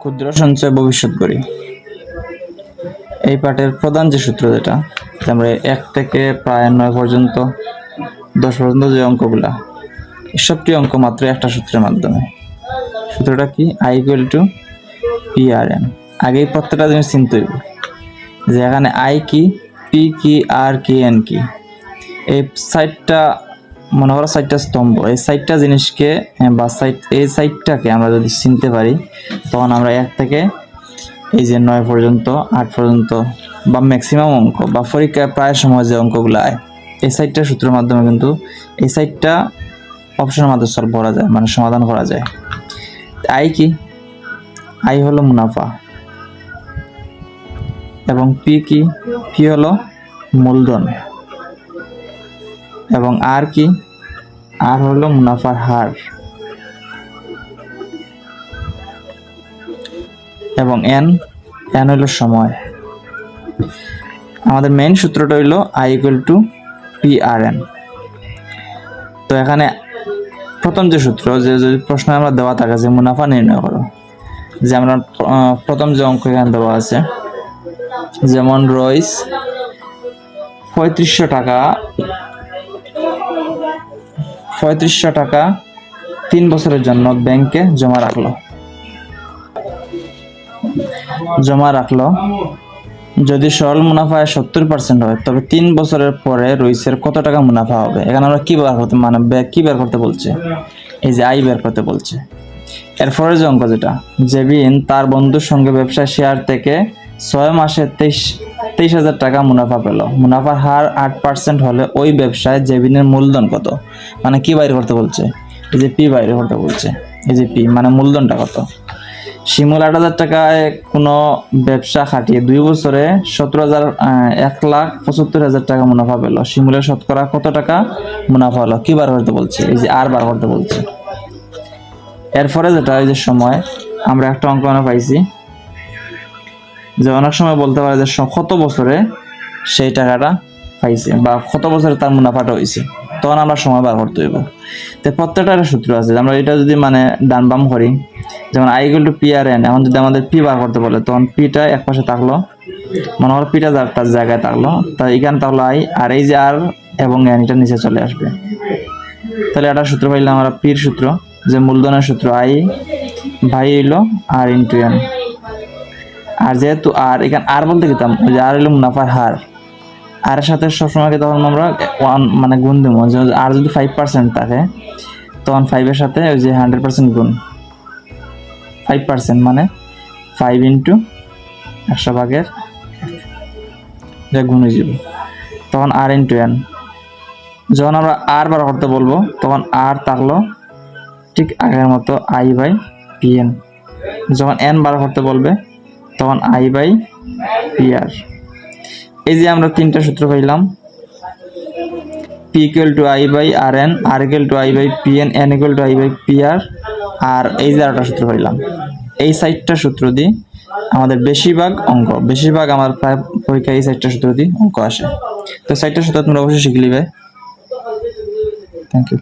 ক্ষুদ্র সঞ্চয় ভবিষ্যৎ করি। এই পাঠের প্রধান যে সূত্র যেটা আমরা এক থেকে প্রায় নয় পর্যন্ত, দশ পর্যন্ত যে অঙ্কগুলা এই সবটি অঙ্ক মাত্র একটা সূত্রের মাধ্যমে। সূত্রটা কি? I equal to P R N আগেই প্রত্যেকটা জিনিস চিনতে হইব যে এখানে আই কি পি কি আর কি এন কি। এই সাইডটা মনে করো সাইডটা স্তম্ভ। এই সাইটটা জিনিসকে বা সাইট, এই সাইটটাকে আমরা যদি চিনতে পারি, তখন আমরা এক থেকে এই যে নয় পর্যন্ত, আট পর্যন্ত, বা ম্যাক্সিমাম অঙ্ক, বা পরীক্ষায় প্রায় সময় যে অঙ্কগুলো আয়, এই সাইটটা সূত্রের মাধ্যমে কিন্তু এই সাইটটা অপশনের মাধ্যমে সলভ করা যায় মানে সমাধান করা যায়। আই কি? আই হলো মুনাফা। এবং পি কি? পি হলো মূলধন। এবং আর কি? আর হলো মুনাফার হার। এবং এন এন হলো সময়। আমাদের মেইন সূত্রটা হইল I equal to P R N তো এখানে প্রথম যে সূত্র, যে যদি প্রশ্ন আমরা দেওয়া থাকে যে মুনাফা নির্ণয় করো, যে আমরা প্রথম যে অঙ্ক এখানে দেওয়া আছে, যেমন রইস পঁয়ত্রিশশো টাকা পঁয়ত্রিশশো টাকা তিন বছরের জন্য ব্যাংকে জমা রাখল। জমা রাখল। যদি সরল মুনাফা সত্তর পার্সেন্ট হয়, তবে তিন বছরের পরে রইসের কত টাকা মুনাফা হবে? এখানে আমরা কি বের করতে মানে কি বের করতে বলছে? এই যে আই বের করতে বলছে। এরপরে যে অঙ্ক যেটা, জেবিন তার বন্ধুর সঙ্গে ব্যবসা শেয়ার থেকে ছয় মাসে তেইশ তেইশ হাজার টাকা মুনাফা পেল। মুনাফার হার আট পার্সেন্ট হলে ওই ব্যবসায় জেবিনের মূলধন কত? মানে কি বাইরে করতে বলছে? এই যে পি বাইরে করতে বলছে। এই যে পি মানে মূলধনটা কত? শিমুল আট হাজার টাকায় কোনো ব্যবসা খাটিয়ে দুই বছরে সতেরো হাজার এক লাখ পঁচাত্তর হাজার টাকা মুনাফা পেল। শিমুলের শতকরা কত টাকা মুনাফা হলো? কি বার করতে বলছে? এই যে আর বার করতে বলছে। এরপরে যেটা ওই যে সময়, আমরা একটা অঙ্ক পাইছি। যে অনেক সময় বলতে পারে যে কত বছরে সেই টাকাটা পাইছে বা কত বছরে তার মুনাফাটা হয়েছে তখন আমরা সময় বার করতে হইব। তো প্রত্যেকটা একটা সূত্র আছে। আমরা এটা যদি মানে ডান বাম করি, যেমন I equal to P R N এখন যদি আমাদের পি বার করতে বলে, তখন পিটা এক পাশে থাকল, মনে হয় পিটা যার তার জায়গায় থাকল, তা এখানে থাকল আই আর এই যে আর এবং এন এটা নিচে চলে আসবে। তাহলে একটা সূত্র পাইলাম আমরা পির সূত্র, যে মূলধনের সূত্র আই ভাই হইল আর ইন্টু এন আর যেহেতু আর এখানে আর বলতে গেতাম, ওই যে আর হইল মুনাফার হার। আর সাথে সবসময়কে তখন আমরা ওয়ান মানে গুণ দেবো আর যদি ফাইভ পার্সেন্ট থাকে, তখন ফাইভের সাথে ওই যে হান্ড্রেড পার্সেন্ট গুণ। ফাইভ পার্সেন্ট মানে ফাইভ ইন্টু একশো ভাগের গুণ হয়ে যাবে। তখন আর ইন্টু এন যখন আমরা আর বার করতে বলব, তখন আর থাকল ঠিক আগের মতো আই বাই পি এন যখন এন বার করতে বলবে তখন আই বাই পি আর এই যে আমরা তিনটা সূত্র পাইলাম, P to I by R N R equal to I by P N N to I by P R আর এই যে আরেকটা সূত্র পাইলাম। এই সাইডটা সূত্র দিয়ে আমাদের বেশিরভাগ অঙ্ক, বেশিরভাগ আমার প্রায় পরীক্ষায় এই সাইডটা সূত্র দিয়ে অঙ্ক আসে। তো সাইডটা সূত্র তোমরা অবশ্যই শিখলিবে থ্যাংক ইউ